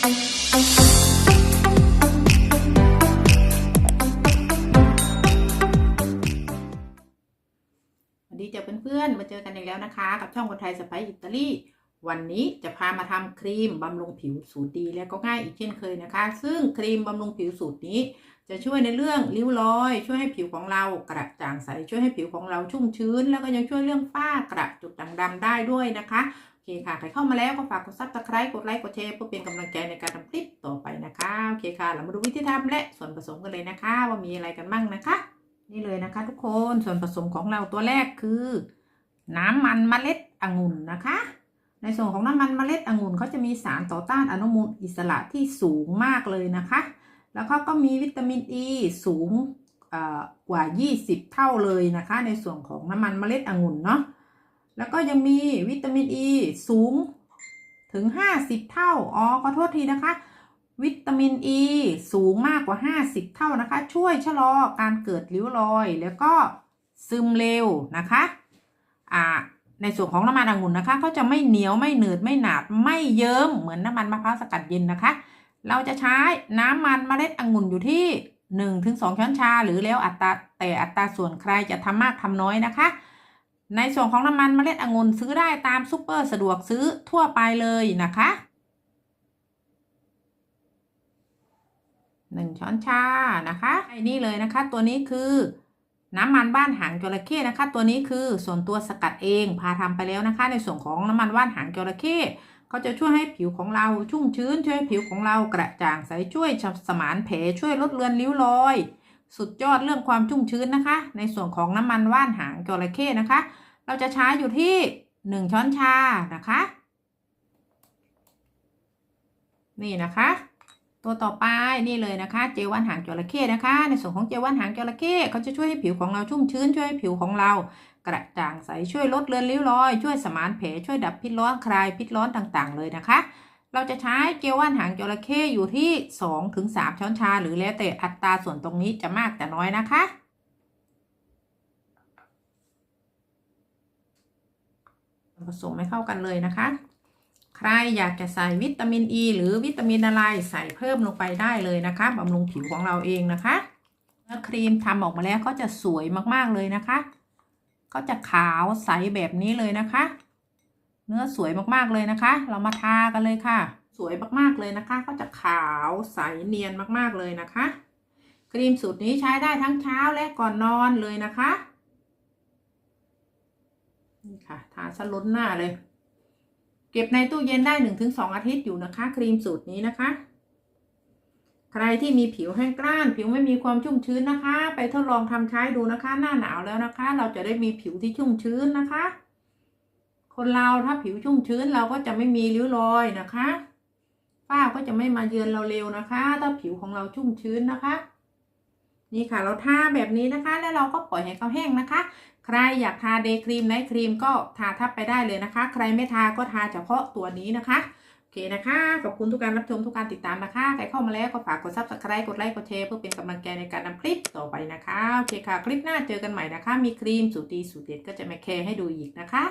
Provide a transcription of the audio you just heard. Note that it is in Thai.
สวัสดีเจ้ะเพื่อนๆ มาเจอกันอีกแล้วนะคะ กับช่องคนไทยสไปอิตาลีวันนี้จะพามาทำครีมบำรุงผิวสูตรดีและก็ง่ายอีกเช่นเคยนะคะ ซึ่งครีมบำรุงผิวสูตรนี้ จะช่วยในเรื่องริ้วรอย ช่วยให้ผิวของเรากระจ่างใสช่วยให้ผิวของเราชุ่มชื้น แล้วก็ยังช่วยเรื่องฝ้ากระจุดด่างดำได้ด้วยนะคะ เคค่ะ ใครเข้ามาแล้วก็ฝากกดซับสไครต์กดไลค์กดแชร์เพื่อเป็นกำลังใจในการทำคลิปต่อไปนะคะ โอเคค่ะ เรามาดูวิธีทำและส่วนผสมกันเลยนะคะ ว่ามีอะไรกันบ้างนะคะ นี่เลยนะคะ ทุกคนส่วนผสมของเราตัวแรกคือ น้ำมันเมล็ดองุ่นนะคะ ในส่วนของน้ำมันเมล็ดองุ่นเขาจะมีสารต่อต้านอนุมูลอิสระที่สูงมากเลยนะคะ แล้วเขาก็มีวิตามินอ e ีสูงกว่า 20 เท่าเลยนะคะ ในส่วนของน้ำมันเมล็ดองุ่นเนาะ แล้วก็ยังมีวิตามินอ e ีสูงถึง 50 เท่า อ๋อ ขอโทษทีนะคะ วิตามินอ e ีสูงมากกว่า 50 เท่านะคะ ช่วยชะลอการเกิดริ้วรอย แล้วก็ซึมเร็วนะคะ อ่า ในส่วนของน้ำมันองุ่นนะคะเขาจะไม่เหนียวไม่หนืดไม่หนาบไม่เยิ้มเหมือนน้ำมันมะพร้าวสกัดเย็นนะคะ เราจะใช้น้ำมันเมล็ดองุ่นอยู่ที่ 1-2ถึงช้อนชา หรือแล้วอัตราแต่อัตราส่วนใครจะทำมากทำน้อยนะคะ ในส่วนของน้ำมันเมล็ดองุ่นซื้อได้ตามซูเปอร์สะดวกซื้อทั่วไปเลยนะคะหนึ่งช้อนชานะคะไอ้นี่เลยนะคะ ตัวนี้คือน้ำมันบ้านหางจระเข้นะคะ ตัวนี้คือส่วนตัวสกัดเองพาทำไปแล้วนะคะ ในส่วนของน้ำมันบ้านหางจระเข้เขาจะช่วยให้ผิวของเราชุ่มชื้นช่วยผิวของเรากระจ่างใสช่วยสมานแผลช่วยลดเลือนริ้วรอย สุดยอดเรื่องความชุ่มชื้นนะคะ ในส่วนของน้ำมันว่านหางจระเข้นะคะ เราจะใช้อยู่ที่หนึ่งช้อนชานะคะ นี่นะคะ ตัวต่อไปนี่เลยนะคะเจลว่านหางจระเข้นะคะ ในส่วนของเจลว่านหางจระเข้เขาจะช่วยให้ผิวของเราชุ่มชื้นช่วยให้ผิวของเรากระจ่างใสช่วยลดเลือนริ้วรอย ช่วยสมานแผลช่วยดับพิษร้อนคลายพิษร้อนต่างๆ เลยนะคะ เราจะใช้เจลว่านหางจระเข้อยู่ที่2ถึง3ช้อนชา หรือแล้วแต่อัตราส่วนตรงนี้จะมากแต่น้อยนะคะ ผสมให้เข้ากันเลยนะคะ ใครอยากจะใส่วิตามินอ e ีหรือวิตามินอะไรใส่เพิ่มลงไปได้เลยนะคะบำรุงผิวของเราเองนะคะเนื้อครีมทำออกมาแล้วก็จะสวยมากๆเลยนะคะ ก็จะขาวใสแบบนี้เลยนะคะ เนื้อสวยมากๆเลยนะคะ เรามาทากันเลยค่ะ สวยมากๆเลยนะคะ ก็จะขาวใสเนียนมากๆเลยนะคะ ครีมสูตรนี้ใช้ได้ทั้งเช้าและก่อนนอนเลยนะคะนี่ค่ะทาสล้นหน้าเลย เก็บในตู้เย็นได้หนึ่งถึงสองอาทิตย์อยู่นะคะ ครีมสูตรนี้นะคะ ใครที่มีผิวแห้งกร้าน ผิวไม่มีความชุ่มชื้นนะคะ ไปทดลองทำใช้ดูนะคะ หน้าหนาวแล้วนะคะ เราจะได้มีผิวที่ชุ่มชื้นนะคะ คนเราถ้าผิวชุ่มชื้นเราก็จะไม่มีริ้วรอยนะคะฝ้าก็จะไม่มาเยือนเราเร็วนะคะ ถ้าผิวของเราชุ่มชื้นนะคะ นี่ค่ะเราทาแบบนี้นะคะ แล้วเราก็ปล่อยให้เขาแห้งนะคะ ใครอยากทาเดย์ครีมไนท์ครีมก็ทาทับไปได้เลยนะคะ ใครไม่ทาก็ทาเฉพาะตัวนี้นะคะโอเคนะคะขอบคุณทุกการรับชมทุกการติดตามนะคะใครเข้ามาแล้วก็ฝากกด subscribe กดไลค์กดแชร์เพื่อเป็นกำลังใจในการนำคลิปต่อไปนะคะโอเคค่ะคลิปหน้าเจอกันใหม่นะคะ มีครีมสูตรดีสูตรเด็ดก็จะมาแคร์ให้ดูอีกนะคะ